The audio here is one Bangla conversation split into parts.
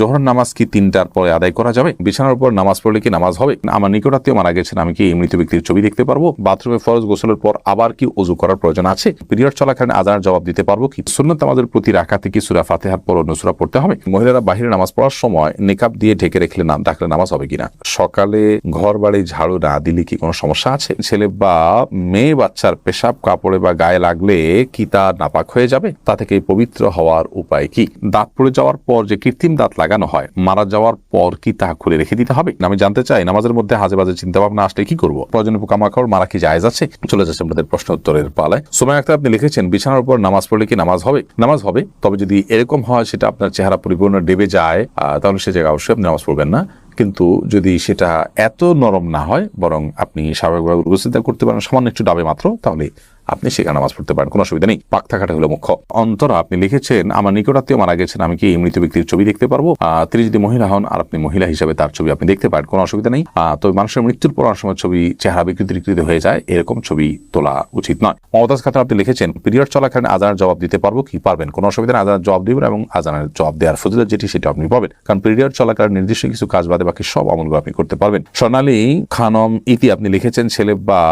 জোহর নামাজ কি তিনটার পরে আদায় করা যাবে? বিছানার উপর নামাজ পড়লে কি নামাজ হবে? আমার নিকটাত্মীয় মারা গেছেন, আমি কি মৃত ব্যক্তির ছবি দেখতে পারব? বাথরুমে ফরজ গোসলের পর আবার কি উজু করার প্রয়োজন আছে? পিরিয়ড চলাকালীন আজানের জবাব দিতে পারব কি? সুন্নত আমাদের প্রতি রাখাতে কি সুরা ফাতেহার পর অন্য সুরা পড়তে হবে? মহিলারা বাহিরে নামাজ পড়ার সময় নেকাব দিয়ে ঢেকে রেখলে নাম ডাকলে নামাজ হবে কিনা? সকালে ঘর বাড়ি ঝাড়ু না দিলে কি কোনো সমস্যা আছে? ছেলে বা মেয়ে বাচ্চার পেশাব, কাপড়ে বা গায়ে লাগলে কি তা নাপাক হয়ে যাবে? তা থেকে পবিত্র হওয়ার উপায় কি? দাঁত পড়ে যাওয়ার পর যে কৃত্রিম দাঁত লাগানো হয়। মারা যাওয়ার পর কি তা খুলে রেখে দিতে হবে? আমি জানতে চাই, নামাজের মধ্যে হাজে বাজে চিন্তা ভাবনা আসলে কি করব? প্রয়োজনে পোকামাকড়, মারা কি জায়েজ আছে? চলে যাচ্ছে আমাদের প্রশ্ন উত্তরের পালায়। সময় আক্তার, আপনি লিখেছেন, বিছানার উপর নামাজ পড়লে কি নামাজ হবে? নামাজ হবে, তবে যদি এরকম হয়, সেটা আপনার চেহারা পরিপূর্ণ ডেবে যায় তাহলে সে জায়গায় অবশ্যই আপনি নামাজ পড়বেন না। কিন্তু যদি সেটা এত নরম না হয়, বরং আপনি স্বাভাবিকভাবে উপস্থিত করতে পারেন, সামান্য একটু ডাবে মাত্র, তাহলে আপনি সেখানে নামাজ পড়তে পারেন, কোনো অসুবিধা নেই। পাক থাকাটা হলো মুখ্য। অন্তরা, আপনি লিখেছেন, আমার নিকটাত্মীয় মারা গেছেন, আমি কি এই মৃত ব্যক্তির ছবি দেখতে পারব? তিনি যদি মহিলা হন, আর আপনি মহিলা হিসেবে তার ছবি আপনি দেখতে পারেন, কোনো অসুবিধা নেই। তবে মানুষের মৃত্যুর পর সময় ছবি, চেহারা বিকৃতি বিকৃতি হয়ে যায়, এরকম ছবি তোলা উচিত নয়। মমতাজ খাতার আপনি লিখেছেন, পিরিয়ড চলাকালীন আজানের জবাব দিতে পারব কি? পারবেন। কোনো অসুবিধা নেই, আজানের জবাব দিবেন এবং আজানের জবাব দেওয়ার ফজিলত যেটি, সেটা আপনি পাবেন। কারণ পিরিয়ড চলাকালীন নির্দিষ্ট কিছু কাজ বাদে বাকি সব আমলগুলো আপনি করতে পারবেন। সোনালী খানম ইতি, আপনি লিখেছেন, ছেলে বা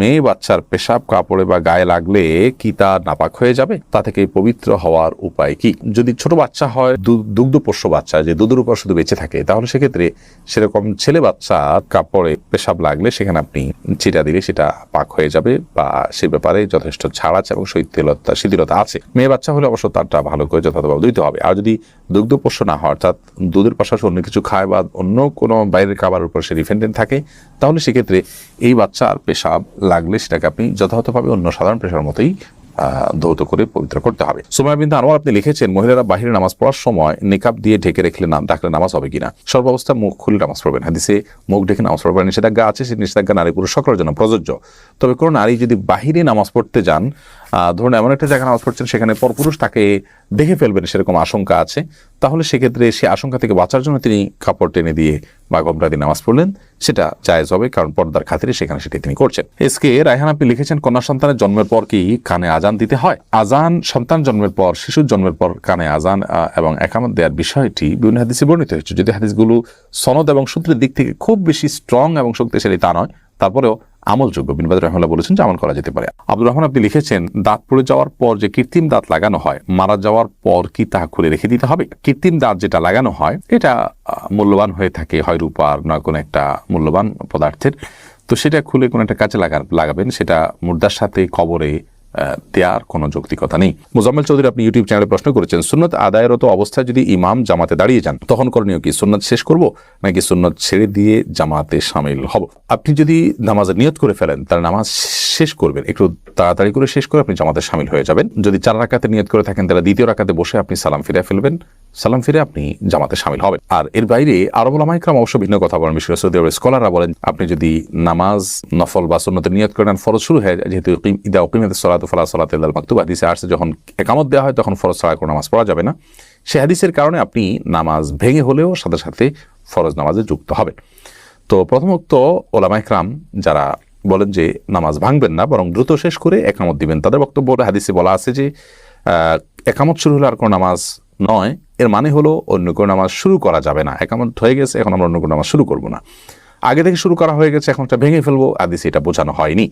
মেয়ে বাচ্চার পেশাব, কাপড়ে বা গায়ে লাগলে কি তা নাপাক হয়ে যাবে? তা থেকে পবিত্র হওয়ার উপায় কি? যদি ছোট বাচ্চা হয়, দু- দুগ্ধপোষ্য বাচ্চা যে দুধের উপর শুধু বেঁচে থাকে, তাহলে সেক্ষেত্রে সেরকম ছেলে বাচ্চা কাপড়ে পেশাব লাগলে সেখানে আপনি চিটা দিলে সেটা পাক হয়ে যাবে বা সে ব্যাপারে যথেষ্ট ছাড় আছে এবং শৈথিলতা, শিথিলতা আছে। মেয়ে বাচ্চা হলে অবশ্য তারটা ভালো করে যথাযথভাবে দিতে হবে। আর যদি দুগ্ধপোষ্য না হয়, অর্থাৎ দুধের পাশাপাশি অন্য কিছু খায় বা অন্য কোনো বাইরের খাবারের উপর সে ডিপেন্ডেন্ট থাকে, তাহলে সেক্ষেত্রে এই বাচ্চার পেশাব লাগলে সেটাকে আপনি যথাযথভাবে অন্য সাধারণ পেশার মতোই দৌত করে পবিত্র করতে হবে। সময় বিন্দু আনোয়ার আপনি লিখেছেন, মহিলারা বাহিরে নামাজ পড়ার সময় নিকাব দিয়ে ঢেকে রেখে ডাকলে নামাজ হবে কিনা? সর্বাবস্থা মুখ খুলে নামাজ পড়বেন। হাদিসে মুখ ঢেকে নামাজ পড়বেন, নিষেধাজ্ঞা আছে সেই নিষেধাজ্ঞা নারী পুরুষ সকলের জন্য প্রযোজ্য। তবে কোনো নারী যদি বাহিরে নামাজ পড়তে যান ধরুন এমন একটা জায়গায় নামাজ পড়ছেন, সেখানে পরপুরুষ তাকে দেখে ফেলবেন সেরকম আশঙ্কা আছে। তাহলে সেক্ষেত্রে সে আশঙ্কা থেকে বাঁচার জন্য তিনি কাপড় টেনে দিয়ে বা গমটা দিয়ে নামাজ পড়লেন। সেটা জায়েজ হবে, কারণ পর্দার খাতিরে সেখানে সেটি তিনি করছেন। এসকে রায়হান, আপনি লিখেছেন, কন্যা সন্তানের জন্মের পর কি কানে আজান দিতে হয়? আজান সন্তান জন্মের পর, শিশুর জন্মের পর কানে আজান এবং একামত দেওয়ার বিষয়টি বিভিন্ন হাদিসে বর্ণিত হয়েছে। যদি হাদিসগুলো সনদ এবং সূত্রের দিক থেকে খুব বেশি স্ট্রং এবং শক্তিশালী তা নয়, তারপরেও আমলযোগ্য। বিনবাদ রহমাল্লাহ বলেছেন যে আমল করা যেতে পারে। আব্দুর রহমান আপনি লিখেছেন দাঁত পড়ে যাওয়ার পর যে কৃত্রিম দাঁত লাগানো হয়, মারা যাওয়ার পর কি তা খুলে রেখে দিতে হবে? কৃত্রিম দাঁত যেটা লাগানো হয়, এটা মূল্যবান হয়ে থাকে, হয় রূপার নয় কোনো একটা মূল্যবান পদার্থের। তো সেটা খুলে কোনো একটা কাজে লাগা, লাগাবেন, সেটা মুর্দার সাথে কবরে দেওয়ার কোনো যৌক্তিকতা নেই। মোজাম্মেল চৌধুরী আপনি ইউটিউব চ্যানেলে প্রশ্ন করেছেন, সুন্নত আদায়রত অবস্থায় যদি ইমাম জামাতে দাঁড়িয়ে যান, তখন করণীয় কি? সুন্নত শেষ করব নাকি সুন্নত ছেড়ে দিয়ে জামাতে সামিল হব? আপনি যদি নামাজের নিয়ত করে ফেলেন, তাহলে নামাজ শেষ করবেন। একটু তাড়াতাড়ি করে শেষ করে আপনি জামাতে সামিল হয়ে যাবেন। যদি চার রাকাতে নিয়ত করে থাকেন, তাহলে দ্বিতীয় রাকাতে বসে আপনি সালাম ফিরে ফেলবেন। সালাম ফিরে আপনি জামাতে সামিল হবেন। আর এর বাইরে আরব ওলামাইকরাম অবশ্য ভিন্ন কথা বলেন। বিশেষ করে স্কলাররা বলেন, আপনি যদি নামাজ নফল বা সুন্নতের নিয়ত করেন ফরজ শুরু হয়ে যেহেতু ইদা উকিমাত সলাত ফালা সলাত ইল্লাল মাকতুব। হাদিসে আসছে যখন একামত দেওয়া হয়, তখন ফরজ ছাড়া কোনো নামাজ পড়া যাবে না। সে হাদিসের কারণে আপনি নামাজ ভেঙে হলেও সাথে সাথে ফরজ নামাজে যুক্ত হবেন। তো প্রথমত ওলামাইকরাম যারা বলেন যে নামাজ ভাঙবেন না, বরং দ্রুত শেষ করে একামত দিবেন। তাদের বক্তব্য হাদিসে বলা আছে যে একামত শুরু হলে আর কোনো নামাজ নয়। এর মানে হলো অন্য কোনো নামাজ শুরু করা যাবে না। একামত হয়ে গেছে, এখন আমরা অন্য কোনো নামাজ শুরু করব না। আগে থেকে শুরু করা হয়ে গেছে, এখন এটা ভেঙে ফেলব। আদিসে এটা বোঝানো হয়নি।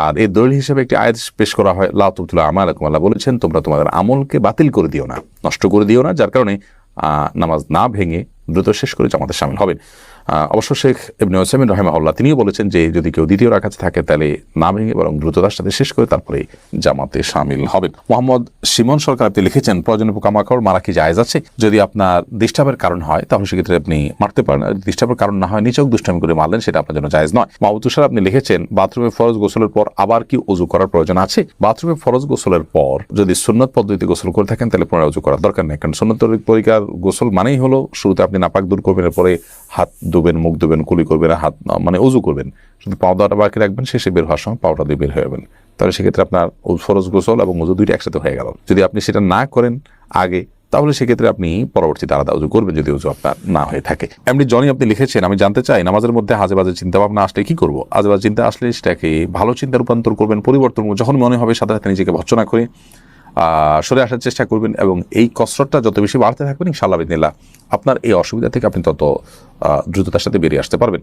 আর এর দলিল হিসেবে একটি আয়াত পেশ করা হয় লাতুল্লাহ আমার আল্লাহ বলেছেন, তোমরা তোমাদের আমলকে বাতিল করে দিও না, নষ্ট করে দিও না, যার কারণে নামাজ না ভেঙে দ্রুত শেষ করে জামাতে সামিল হবেন। অবশ্য শেখ ইবনে ওসাইমিন রহেমাউল্লাহ তিনিও বলেছেন যে যদি কেউ দ্বিতীয় রাখাতে থাকে, তাহলে না ভেঙে বরং দ্রুততার সাথে শেষ করে তারপরে জামাতে সামিল হবেন মোহাম্মদ সিমন সরকার আপনি লিখেছেন, প্রয়োজনীয় পোকামাকড় মারা কি জায়েজ আছে? যদি আপনার ডিস্টার্বের কারণ হয়, তাহলে সেক্ষেত্রে আপনি মারতে পারেন। ডিস্টার্বের কারণ না হয়, নিচেও দুষ্টামি করে মারলেন, সেটা আপনার জন্য জায়জ নয়। মাহবুব তুষার আপনি লিখেছেন, বাথরুমে ফরজ গোসলের পর আবার কি উজু করার প্রয়োজন আছে? বাথরুমে ফরজ গোসলের পর যদি সুন্নত পদ্ধতিতে গোসল করে থাকেন, তাহলে পুনরায় উজু করার দরকার নেই। কারণ সুন্নত পরিকার গোসল মানেই হলো, শুরুতে আপনি নাপাক দূর করবেন, এরপরে হাত ধুবেন মুখ ধুবেন কুলি করবেন, হাত মানে উজু করবেন। শুধু পাউডারটা বাকি রাখবেন, শেষে বের হওয়ার সময় পাউডার দিয়ে বের হয়ে যাবেন। তাহলে সেক্ষেত্রে আপনার ফরজ গোসল এবং উজু দুইটা একসাথে হয়ে গেল। যদি আপনি সেটা না করেন আগে, তাহলে সেক্ষেত্রে আপনি পরবর্তীতে আলাদা উজু করবেন যদি উজু আপনার না হয়ে থাকে। এমনি জনি আপনি লিখেছেন, আমি জানতে চাই, নামাজের মধ্যে হাজে বাজে চিন্তা ভাবনা আসলে কি করব? আজে বাজে চিন্তা আসলে সেটাকে ভালো চিন্তা রূপান্তর করবেন, পরিবর্তন যখন মনে হবে সাথে সাথে নিজেকে ভর্সনা করে সরে আসার চেষ্টা করবেন এবং এই কসরতটা যত বেশি বাড়তে থাকবেন, ইনশাআল্লাহ আপনার এই অসুবিধা থেকে আপনি তত দ্রুততার সাথে বেরিয়ে আসতে পারবেন।